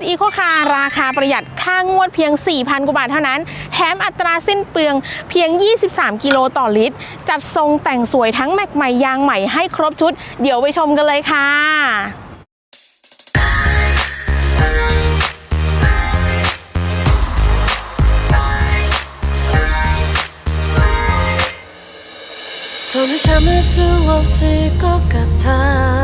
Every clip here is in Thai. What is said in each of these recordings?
ถอีโคคาร์ราคาประหยัดค่างวดเพียง 4,000 กว่าบาทเท่านั้น แถมอัตราสิ้นเปลืองเพียง 23 กิโลต่อลิตร จัดทรงแต่งสวยทั้งแม็กใหม่ยางใหม่ให้ครบชุด เดี๋ยวไปชมกันเลยค่ะ 더는 참을 수 없을 것 같아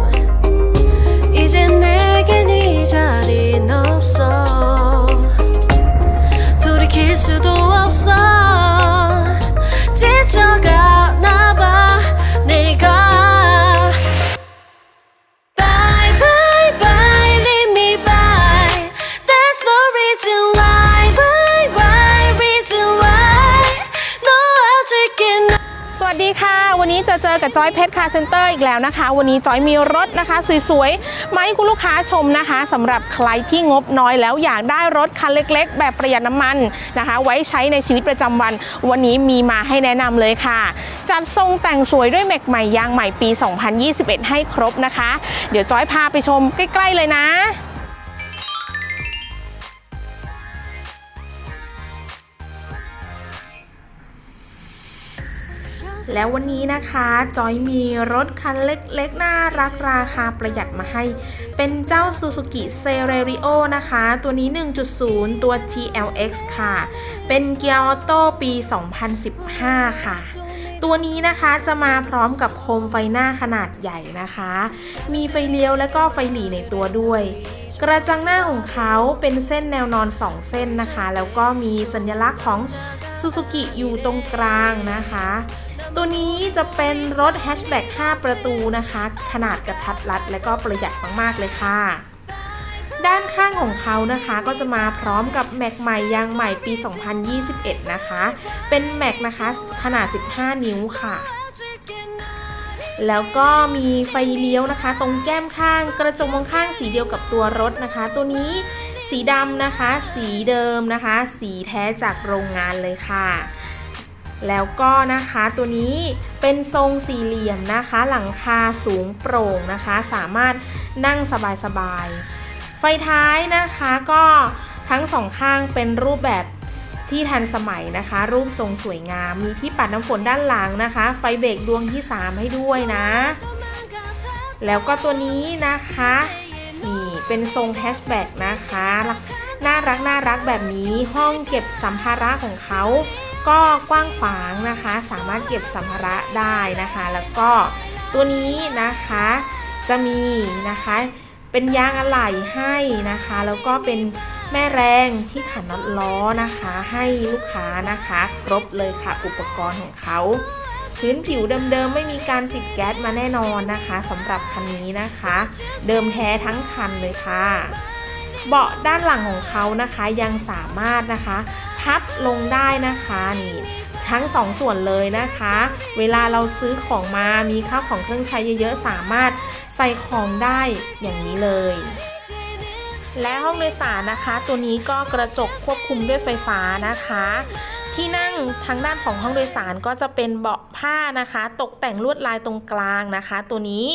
วัสดีค่ะ วันนี้จะเจอกับจอยเพชรคาร์เซ็นเตอร์อีกแล้วนะคะ วันนี้จอยมีรถนะคะ สวยๆมาให้คุณลูกค้าชมนะคะสำหรับใครที่งบน้อยแล้วอยากได้รถคันเล็ก ๆ แบบประหยัดน้ำมันนะคะ ไว้ใช้ในชีวิตประจำวัน วันนี้มีมาให้แนะนำเลยค่ะ จัดทรงแต่งสวยด้วยแม็กใหม่ยางใหม่ปี 2021 ให้ครบนะคะ เดี๋ยวจอยพาไปชมใกล้ ๆ เลยนะ แล้ววันนี้นะคะจอยมีรถคันเล็กๆ น่ารักราคาประหยัดมาให้ เป็นเจ้า Suzuki c e r e r i o นะคะ ตัวนี้ 1.0 ตัว GLX ค่ะ เป็นเกียร์ออโต้ปี 2015 ค่ะตัวนี้นะคะจะมาพร้อมกับโคมไฟหน้าขนาดใหญ่นะคะ มีไฟเลี้ยวและก็ไฟหลีในตัวด้วย กระจังหน้าของเขาเป็นเส้นแนวนอน 2 เส้นนะคะ แล้วก็มีสัญลักษณ์ของ Suzuki อยู่ตรงกลางนะคะ ตัวนี้จะเป็นรถแฮชแบ็ก5 ประตูนะคะ ขนาดกระทัดรัดและก็ประหยัดมากๆเลยค่ะ ด้านข้างของเขานะคะก็จะมาพร้อมกับแม็กใหม่ยางใหม่ปี 2021 นะคะ เป็นแม็กนะคะขนาด 15 นิ้วค่ะแล้วก็มีไฟเลี้ยวนะคะ ตรงแก้มข้างกระจกมองข้างสีเดียวกับตัวรถนะคะ ตัวนี้สีดำนะคะ สีเดิมนะคะ สีแท้จากโรงงานเลยค่ะ แล้วก็นะคะตัวนี้เป็นทรงสี่เหลี่ยมนะคะ หลังคาสูงโปร่งนะคะ สามารถนั่งสบายๆ ไฟท้ายนะคะก็ทั้งสองข้างเป็นรูปแบบที่ทันสมัยนะคะ รูปทรงสวยงาม มีที่ปัดน้ำฝนด้านหลังนะคะ ไฟเบรกดวงที่ 3 ให้ด้วยนะ แล้วก็ตัวนี้นะคะนี่เป็นทรงแฮชแบ็กนะคะ น่ารักน่ารักแบบนี้ห้องเก็บสัมภาระของเขา ก็กว้างขวางนะคะ สามารถเก็บสัมภาระได้นะคะ แล้วก็ตัวนี้นะคะจะมีนะคะเป็นยางอะไหล่ให้นะคะ แล้วก็เป็นแม่แรงที่ขันน็อตล้อนะคะ ให้ลูกค้านะคะ ครบเลยค่ะอุปกรณ์ของเขาพื้นผิวเดิมๆไม่มีการติดแก๊สมาแน่นอนนะคะสำหรับคันนี้นะคะ เดิมแท้ทั้งคันเลยค่ะ เบาะด้านหลังของเขานะคะยังสามารถนะคะพับลงได้นะคะนี่ทั้งสองส่วนเลยนะคะ เวลาเราซื้อของมามีข้าวของเครื่องใช้เยอะๆ สามารถใส่ของได้อย่างนี้เลย และห้องโดยสารนะคะ ตัวนี้ก็กระจกควบคุมด้วยไฟฟ้านะคะ ที่นั่งทางด้านของห้องโดยสารก็จะเป็นเบาะผ้านะคะ ตกแต่งลวดลายตรงกลางนะคะ ตัวนี้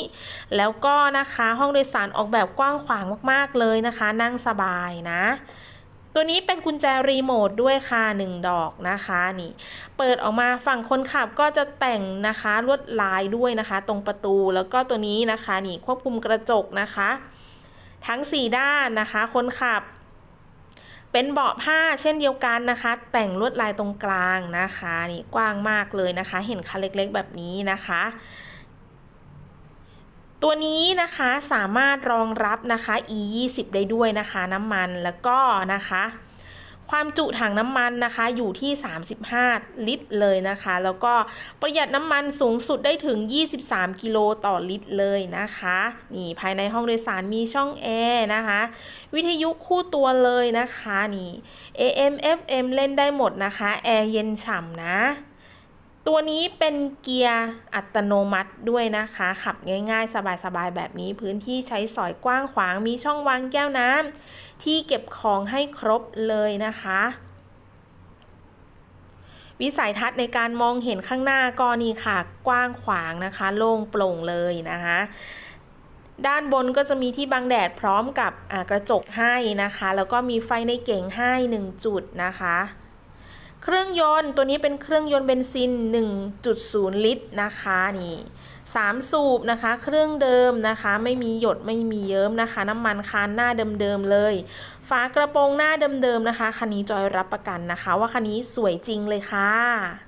แล้วก็นะคะห้องโดยสารออกแบบกว้างขวางมากๆเลยนะคะ นั่งสบายนะ ตัวนี้เป็นกุญแจรีโมทด้วยค่ะ 1 ดอกนะคะนี่ เปิดออกมาฝั่งคนขับก็จะแต่งนะคะลวดลายด้วยนะคะ ตรงประตูแล้วก็ตัวนี้นะคะนี่ควบคุมกระจกนะคะ ทั้ง 4 ด้านนะคะ คนขับ เป็นเบาะผ้าเช่นเดียวกันนะคะ แต่งลวดลายตรงกลางนะคะนี่กว้างมากเลยนะคะ เห็นคันเล็กๆแบบนี้นะคะ ตัวนี้นะคะสามารถรองรับนะคะ e 2 0ได้ด้วยนะคะ น้ำมันแล้วก็นะคะ ความจุถังน้ำมันนะคะอยู่ที่ 35 ลิตรเลยนะคะ แล้วก็ประหยัดน้ำมันสูงสุดได้ถึง 23 กิโลต่อลิตรเลยนะคะนี่ภายในห้องโดยสารมีช่องแอร์นะคะ วิทยุคู่ตัวเลยนะคะนี่ AM FM เล่นได้หมดนะคะ แอร์เย็นฉ่ำนะ ตัวนี้เป็นเกียร์อัตโนมัติด้วยนะคะ ขับง่ายๆ สบายๆ แบบนี้พื้นที่ใช้สอยกว้างขวาง มีช่องวางแก้วน้ำที่เก็บของให้ครบเลยนะคะ วิสัยทัศน์ในการมองเห็นข้างหน้าก็นี่ค่ะ กว้างขวางนะคะ โล่งโปร่งเลยนะคะด้านบนก็จะมีที่บังแดดพร้อมกับกระจกให้นะคะ แล้วก็มีไฟในเก่งให้ 1 จุดนะคะ เครื่องยนต์ตัวนี้เป็นเครื่องยนต์เบนซิน 1.0 ลิตรนะคะนี่3สูบนะคะ เครื่องเดิมนะคะ ไม่มีหยดไม่มีเยิ้มนะคะ น้ำมันคานหน้าเดิมๆเลย ฝากระโปรงหน้าเดิมๆนะคะคันนี้จอยรับประกันนะคะ ว่าคันนี้สวยจริงเลยค่ะ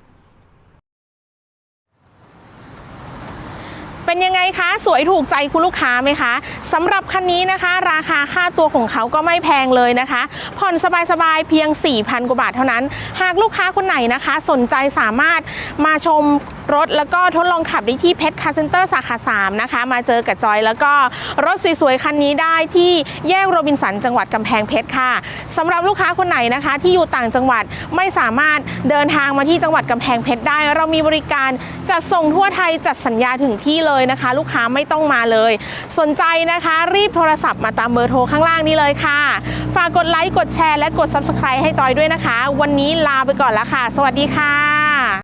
เป็นยังไงคะสวยถูกใจคุณลูกค้าไหมคะสำหรับคันนี้นะคะ ราคาค่าตัวของเขาก็ไม่แพงเลยนะคะ ผ่อนสบายๆเพียง 4,000 กว่าบาทเท่านั้น หากลูกค้าคนไหนนะคะ สนใจสามารถมาชมรถแล้วก็ทดลองขับได้ที่เพชรคาร์เซ็นเตอร์สาขา 3 นะคะ มาเจอกับจอยแล้วก็รถสวยๆ คันนี้ได้ที่แยกโรบินสันจังหวัดกำแพงเพชรค่ะสำหรับลูกค้าคนไหนนะคะ ที่อยู่ต่างจังหวัดไม่สามารถเดินทางมาที่จังหวัดกำแพงเพชรได้ เรามีบริการจัดส่งทั่วไทยจัดสัญญาถึงที่เลยยนะคะ ลูกค้าไม่ต้องมาเลย สนใจนะคะรีบโทรศัพท์มาตามเบอร์โทรข้างล่างนี้เลยค่ะ ฝากกดไลค์กดแชร์และกด Subscribe ให้จอยด้วยนะคะ วันนี้ลาไปก่อนแล้วค่ะ สวัสดีค่ะ